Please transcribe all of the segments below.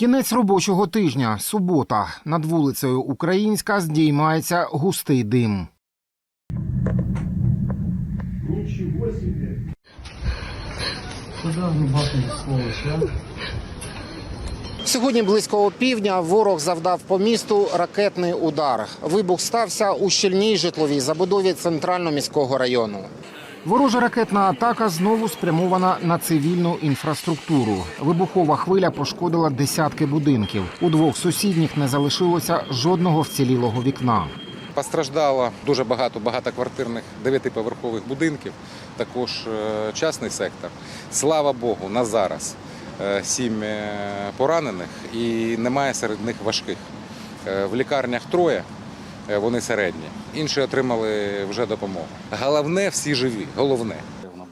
Кінець робочого тижня, субота. Над вулицею Українська здіймається густий дим. Куда бахнуть сволочь, а? Сьогодні близько опівдня ворог завдав по місту ракетний удар. Вибух стався у щільній житловій забудові центрально-міського району. Ворожа ракетна атака знову спрямована на цивільну інфраструктуру. Вибухова хвиля пошкодила десятки будинків. У двох сусідніх не залишилося жодного вцілілого вікна. Постраждало дуже багато багатоквартирних дев'ятиповерхових будинків, також е, частний сектор. Слава Богу, на зараз е, сім е, поранених і немає серед них важких. В лікарнях троє, вони середні. Інші отримали вже допомогу. Головне всі живі. Головне.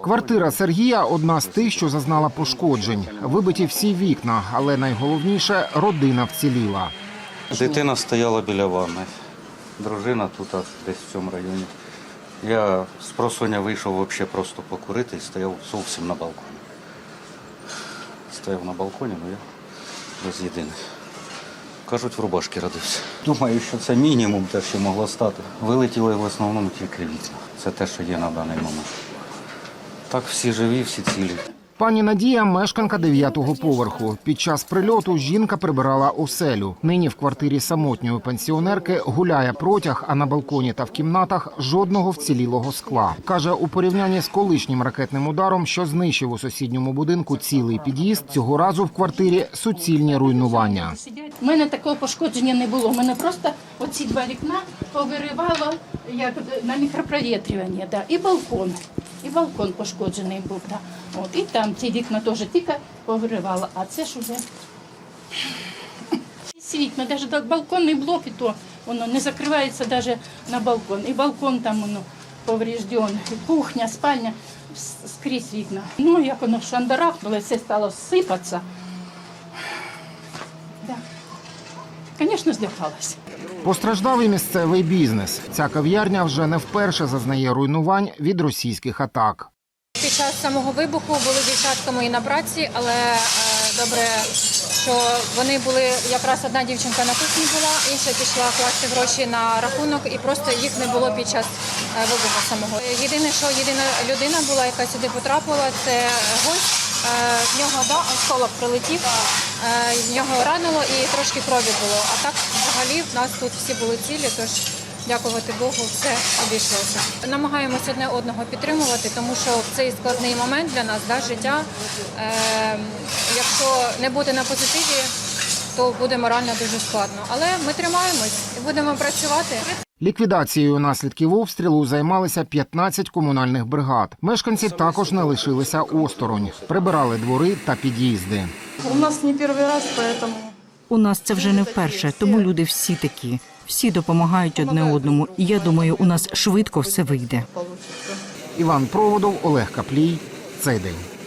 Квартира Сергія одна з тих, що зазнала пошкоджень. Вибиті всі вікна, але найголовніше родина вціліла. Дитина стояла біля ванни. Дружина тут десь в цьому районі. Я з просоння вийшов взагалі просто покурити і стояв зовсім на балконі. Стояв на балконі, ну я без єдиних. Кажуть, в рубашки родився. Думаю, що це мінімум те, що могло стати. Вилетіли в основному тільки вікна. Це те, що є на даний момент. Так всі живі, всі цілі. Пані Надія мешканка дев'ятого поверху. Під час прильоту жінка прибирала оселю. Нині в квартирі самотньої пенсіонерки гуляє протяг, а на балконі та в кімнатах жодного вцілілого скла. Каже, у порівнянні з колишнім ракетним ударом, що знищив у сусідньому будинку цілий під'їзд, цього разу в квартирі суцільні руйнування. У мене такого пошкодження не було. У мене просто оці два вікна повиривало як на мікропровітрювання, да. і балкон. І балкон пошкоджений був. Да. От, і там ці вікна теж тільки повиривало, а це ж вже ці вікна, навіть балконний блок, і то воно не закривається навіть на балкон. І балкон там воно повреждений, і кухня, спальня, скрізь вікна. Ну, як воно в шандарах, було, це стало сипатися. Звісно, злякалася. Постраждав і місцевий бізнес. Ця кав'ярня вже не вперше зазнає руйнувань від російських атак. Під час самого вибуху були дівчатка мої на праці, але е, добре, що вони були якраз одна дівчинка на кухні була, інша пішла класти гроші на рахунок, і просто їх не було під час е, вибуху самого. Єдине, що єдина людина була, яка сюди потрапила, це гость. Е, В нього да, осколок прилетів, е, в нього ранило і трошки крові було. А так взагалі в нас тут всі були цілі, тож дякувати Богу, все обійшлося. Намагаємося одне одного підтримувати, тому що в цей складний момент для нас да, життя. Е, якщо не бути на позитиві, то буде морально дуже складно. Але ми тримаємось і будемо працювати. Ліквідацією наслідків обстрілу займалися 15 комунальних бригад. Мешканці також не лишилися осторонь, прибирали двори та під'їзди. У нас не первый раз, поэтому У нас це вже не вперше, тому люди всі такі. Всі допомагають одне одному. І я думаю, у нас швидко все вийде. Іван Проводов, Олег Каплій. Цей день.